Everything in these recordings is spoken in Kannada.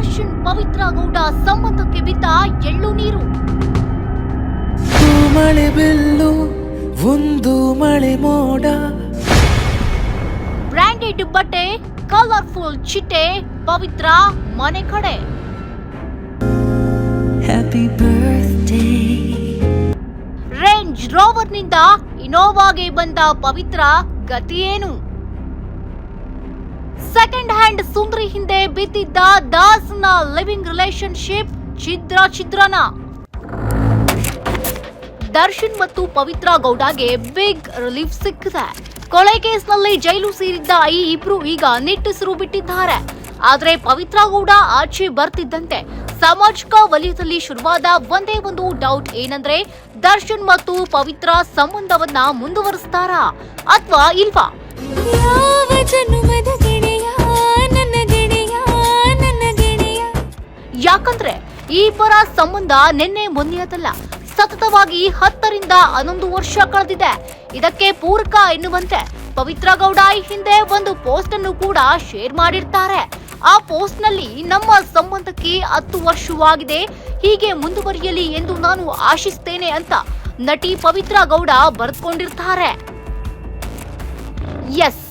ದರ್ಶನ್ ಪವಿತ್ರ ಗೌಡ ಸಂಬಂಧಕ್ಕೆ ಬಿದ್ದ ಎಳ್ಳು ನೀರು. ಮಳೆ ಬೆಲ್ಲು ಒಂದು ಮಳೆ ಮೋಡ. ಬ್ರಾಂಡೆಡ್ ಬಟ್ಟೆ ಕಲರ್ಫುಲ್ ಚಿಟ್ಟೆ ಪವಿತ್ರ ಮನೆ ಕಡೆ. ಹ್ಯಾಪಿ ಬರ್ತ್ಡೇ ರೇಂಜ್ ರೋವರ್ನಿಂದ ಇನೋವಾಗೆ ಬಂದ ಪವಿತ್ರ ಗತಿಯೇನು ಸೆಕೆಂಡ್ ಹ್ಯಾಂಡ್ ಸುಂದ್ರಿ ಹಿಂದೆ ಬಿದ್ದಿದ್ದ ದಾಸ್ನ ಲಿವಿಂಗ್ ರಿಲೇಶನ್ಶಿಪ್ ಛಿದ್ರ ಛಿದ್ರನ. ದರ್ಶನ್ ಮತ್ತು ಪವಿತ್ರ ಗೌಡಗೆ ಬಿಗ್ ರಿಲೀಫ್ ಸಿಕ್ಕಿದೆ. ಕೊಲೆ ಕೇಸ್ನಲ್ಲಿ ಜೈಲು ಸೇರಿದ್ದ ಈ ಇಬ್ರು ಈಗ ನಿಟ್ಟುಸಿರು ಬಿಟ್ಟಿದ್ದಾರೆ. ಆದ್ರೆ ಪವಿತ್ರ ಗೌಡ ಆಚೆ ಬರ್ತಿದ್ದಂತೆ ಸಾಮಾಜಿಕ ವಲಯದಲ್ಲಿ ಶುರುವಾದ ಒಂದೇ ಒಂದು ಡೌಟ್ ಏನಂದ್ರೆ ದರ್ಶನ್ ಮತ್ತು ಪವಿತ್ರ ಸಂಬಂಧವನ್ನ ಮುಂದುವರಿಸ್ತಾರಾ ಅಥವಾ ಇಲ್ವಾ? ಯಾಕಂದ್ರೆ ಈ ಇಬ್ಬರ ಸಂಬಂಧ ನಿನ್ನೆ ಮೊನ್ನೆಯದಲ್ಲ. ಸತತವಾಗಿ ಹತ್ತರಿಂದ ಹನ್ನೊಂದು ವರ್ಷ ಕಳೆದಿದೆ. ಇದಕ್ಕೆ ಪೂರಕ ಎನ್ನುವಂತೆ ಪವಿತ್ರ ಗೌಡ ಈ ಹಿಂದೆ ಒಂದು ಪೋಸ್ಟ್ ಅನ್ನು ಕೂಡ ಶೇರ್ ಮಾಡಿರ್ತಾರೆ. ಆ ಪೋಸ್ಟ್ನಲ್ಲಿ ನಮ್ಮ ಸಂಬಂಧಕ್ಕೆ ಹತ್ತು ವರ್ಷವಾಗಿದೆ. ಹೀಗೆ ಮುಂದುವರಿಯಲಿ ಎಂದು ನಾನು ಆಶಿಸ್ತೇನೆ ಅಂತ ನಟಿ ಪವಿತ್ರ ಗೌಡ ಬರೆದುಕೊಂಡಿರ್ತಾರೆ. ಎಸ್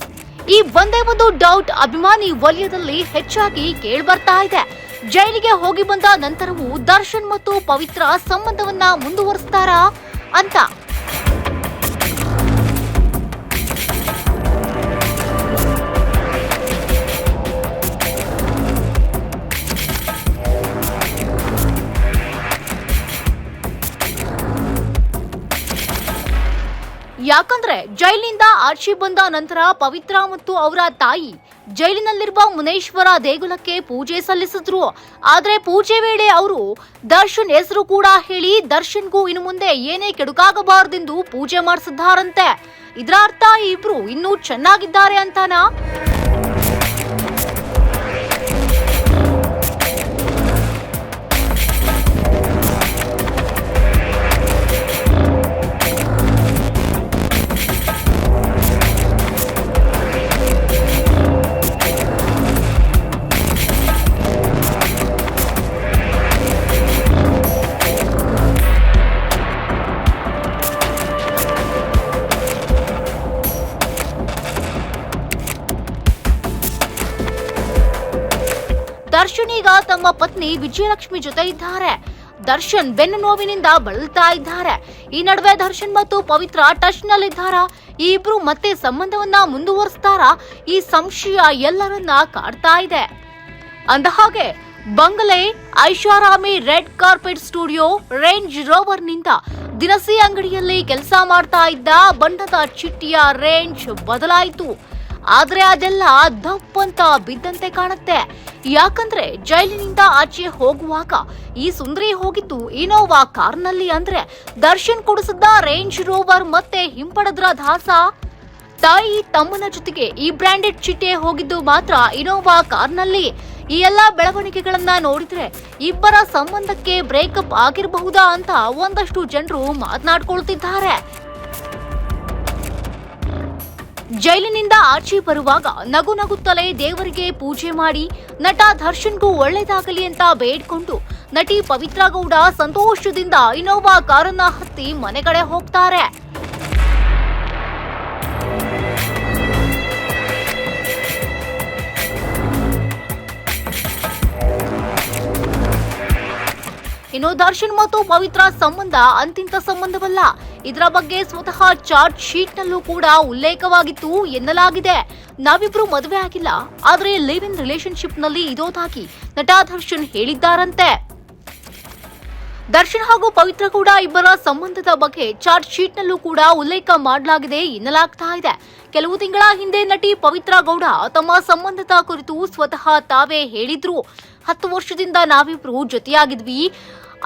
ಈ ಒಂದೇ ಒಂದು ಡೌಟ್ ಅಭಿಮಾನಿ ವಲಯದಲ್ಲಿ ಹೆಚ್ಚಾಗಿ ಕೇಳಿ ಬರ್ತಾ ಇದೆ. ಜೈಲಿಗೆ ಹೋಗಿ ಬಂದ ನಂತರವೂ ದರ್ಶನ್ ಮತ್ತು ಪವಿತ್ರ ಸಂಬಂಧವನ್ನ ಮುಂದುವರಿಸ್ತಾರಾ ಅಂತ. ಯಾಕಂದ್ರೆ ಜೈಲಿನಿಂದ ಆಚೆ ಬಂದ ನಂತರ ಪವಿತ್ರ ಮತ್ತು ಅವರ ತಾಯಿ ಜೈಲಿನಲ್ಲಿರುವ ಮುನೇಶ್ವರ ದೇಗುಲಕ್ಕೆ ಪೂಜೆ ಸಲ್ಲಿಸಿದ್ರು. ಆದ್ರೆ ಪೂಜೆ ವೇಳೆ ಅವರು, ದರ್ಶನ್ ಹೆಸರು ಕೂಡ ಹೇಳಿ, ದರ್ಶನ್ಗೂ ಇನ್ನು ಮುಂದೆ ಏನೇ ಕೆಡುಕಾಗಬಾರದೆಂದು ಪೂಜೆ ಮಾಡಿಸಿದ್ದಾರಂತೆ. ಇದರ ಅರ್ಥ ಇಬ್ರು ಇನ್ನೂ ಚೆನ್ನಾಗಿದ್ದಾರೆ ಅಂತಾನಾ? ದರ್ಶನ್ ಈಗ ತಮ್ಮ ಪತ್ನಿ ವಿಜಯಲಕ್ಷ್ಮಿ ಜೊತೆ ಇದ್ದಾರೆ. ದರ್ಶನ್ ಬೆನ್ನು ನೋವಿನಿಂದ ಬಳಲ್ತಾ ಇದ್ದಾರೆ. ಈ ನಡುವೆ ದರ್ಶನ್ ಮತ್ತು ಪವಿತ್ರ ಟಚ್ ನಲ್ಲಿದ್ದಾರಾ ಈ ಇಬ್ರು ಮತ್ತೆ ಸಂಬಂಧವನ್ನ ಮುಂದುವರಿಸ್ತಾರಾ? ಈ ಸಂಶಯ ಎಲ್ಲರನ್ನ ಕಾಡ್ತಾ ಇದೆ. ಅಂದಹಾಗೆ ಬಂಗಲೆ ಐಷಾರಾಮಿ ರೆಡ್ ಕಾರ್ಪೆಟ್ ಸ್ಟುಡಿಯೋ ರೇಂಜ್ ರೋವರ್ನಿಂದ ದಿನಸಿ ಅಂಗಡಿಯಲ್ಲಿ ಕೆಲಸ ಮಾಡ್ತಾ ಇದ್ದ ಬಣ್ಣದ ಚಿಟ್ಟಿಯ ರೇಂಜ್ ಬದಲಾಯಿತು. ಆದ್ರೆ ಅದೆಲ್ಲ ದಪ್ಪಂತ ಬಿದ್ದಂತೆ ಕಾಣುತ್ತೆ. ಯಾಕಂದ್ರೆ ಜೈಲಿನಿಂದ ಆಚೆ ಹೋಗುವಾಗ ಈ ಸುಂದರಿ ಹೋಗಿದ್ದು ಇನೋವಾ ಕಾರ್ನಲ್ಲಿ ಅಂದ್ರೆ ದರ್ಶನ್ ಕೊಡಿಸಿದ್ದ ರೇಂಜ್ ರೋವರ್ ಮತ್ತೆ ಹಿಂಪಡೆದ್ರ ದಾಸ? ತಾಯಿ ತಮ್ಮನ ಜೊತೆಗೆ ಈ ಬ್ರಾಂಡೆಡ್ ಚಿಟ್ಟೆ ಹೋಗಿದ್ದು ಮಾತ್ರ ಇನೋವಾ ಕಾರ್ನಲ್ಲಿ. ಈ ಎಲ್ಲಾ ಬೆಳವಣಿಗೆಗಳನ್ನ ನೋಡಿದ್ರೆ ಇಬ್ಬರ ಸಂಬಂಧಕ್ಕೆ ಬ್ರೇಕಪ್ ಆಗಿರಬಹುದಾ ಅಂತ ಒಂದಷ್ಟು ಜನರು ಮಾತನಾಡ್ಕೊಳ್ತಿದ್ದಾರೆ. ಜೈಲಿನಿಂದ ಆಚೆ ಬರುವಾಗ ನಗು ನಗುತ್ತಲೇ ದೇವರಿಗೆ ಪೂಜೆ ಮಾಡಿ ನಟ ದರ್ಶನ್ಗೂ ಒಳ್ಳೇದಾಗಲಿ ಅಂತ ಬೇಡ್ಕೊಂಡು ನಟಿ ಪವಿತ್ರ ಗೌಡ ಸಂತೋಷದಿಂದ ಇನೋವಾ ಕಾರನ್ನ ಹತ್ತಿ ಮನೆಗಡೆ ಹೋಗ್ತಾರೆ. ಇನ್ನು ದರ್ಶನ್ ಮತ್ತು ಪವಿತ್ರ ಸಂಬಂಧ ಅಂತಿಂತ ಸಂಬಂಧವಲ್ಲ. ಇದರ ಬಗ್ಗೆ ಸ್ವತಃ ಚಾರ್ಜ್ ಶೀಟ್ ನಲ್ಲೂ ಕೂಡ ಉಲ್ಲೇಖವಾಗಿತ್ತು ಎನ್ನಲಾಗಿದೆ. ನಾವಿಬ್ರು ಮದುವೆ ಆಗಿಲ್ಲ. ಆದರೆ ಲಿವ್ ಇನ್ ರಿಲೇಶನ್ಶಿಪ್ನಲ್ಲಿ ಇರೋದಾಗಿ ನಟ ದರ್ಶನ್ ಹೇಳಿದ್ದಾರಂತೆ. ದರ್ಶನ್ ಹಾಗೂ ಪವಿತ್ರ ಕೂಡ ಇಬ್ಬರ ಸಂಬಂಧದ ಬಗ್ಗೆ ಚಾರ್ಜ್ ಶೀಟ್ ನಲ್ಲೂ ಕೂಡ ಉಲ್ಲೇಖ ಮಾಡಲಾಗಿದೆ ಎನ್ನಲಾಗ್ತಾ ಇದೆ. ಕೆಲವು ತಿಂಗಳ ಹಿಂದೆ ನಟಿ ಪವಿತ್ರ ಗೌಡ ತಮ್ಮ ಸಂಬಂಧದ ಕುರಿತು ಸ್ವತಃ ತಾವೇ ಹೇಳಿದ್ರು. ಹತ್ತು ವರ್ಷದಿಂದ ನಾವಿಬ್ರು ಜೊತೆಯಾಗಿದ್ವಿ.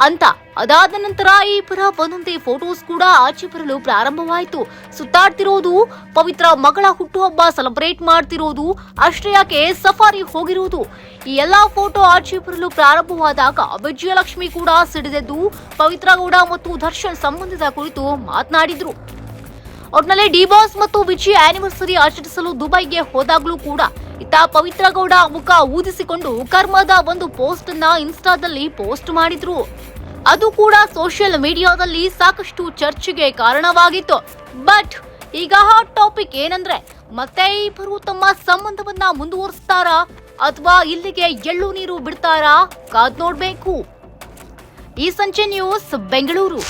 ಅಂತ. ಅದಾದ ನಂತರ ಈ ಪರ ಬಂದಂತೆ ಫೋಟೋಸ್ ಕೂಡ ಆಚೆ ಬರಲು ಪ್ರಾರಂಭವಾಯಿತು. ಸುತ್ತಾಡ್ತಿರೋದು ಪವಿತ್ರ ಮಗಳ ಹುಟ್ಟುಹಬ್ಬ ಸೆಲೆಬ್ರೇಟ್ ಮಾಡ್ತಿರೋದು. ಅಷ್ಟೇ ಯಾಕೆ ಸಫಾರಿ ಹೋಗಿರೋದು. ಈ ಎಲ್ಲಾ ಫೋಟೋ ಆಚೆ ಬರಲು ಪ್ರಾರಂಭವಾದಾಗ ವಿಜಯಲಕ್ಷ್ಮಿ ಕೂಡ ಸಿಡಿದೆದ್ದು ಪವಿತ್ರ ಗೌಡ ಮತ್ತು ದರ್ಶನ್ ಸಂಬಂಧದ ಕುರಿತು ಮಾತನಾಡಿದ್ರು. ಒಟ್ನಲ್ಲಿ ಡಿ ಬಾಸ್ ಮತ್ತು ವಿಜಯ್ ಆನಿವರ್ಸರಿ ಆಚರಿಸಲು ದುಬೈಗೆ ಹೋದಾಗ್ಲೂ ಕೂಡ ಇತ್ತ ಪವಿತ್ರ ಗೌಡ ಮುಖ ಊದಿಸಿಕೊಂಡು ಕರ್ಮದ ಒಂದು ಪೋಸ್ಟ್ ಅನ್ನ ಇನ್ಸ್ಟಾದಲ್ಲಿ ಪೋಸ್ಟ್ ಮಾಡಿದ್ರು. ಅದು ಕೂಡ ಸೋಷಿಯಲ್ ಮೀಡಿಯಾದಲ್ಲಿ ಸಾಕಷ್ಟು ಚರ್ಚೆಗೆ ಕಾರಣವಾಗಿತ್ತು. ಬಟ್ ಈಗ ಹಾಟ್ ಟಾಪಿಕ್ ಏನಂದ್ರೆ, ಮತ್ತೆ ಇಬ್ಬರು ತಮ್ಮ ಸಂಬಂಧವನ್ನ ಮುಂದುವರಿಸ್ತಾರಾ? ಅಥವಾ ಇಲ್ಲಿಗೆ ಎಳ್ಳು ನೀರು ಬಿಡ್ತಾರಾ? ಕಾದ್ ನೋಡ್ಬೇಕು. ಈ ಸಂಜೆ ನ್ಯೂಸ್ ಬೆಂಗಳೂರು.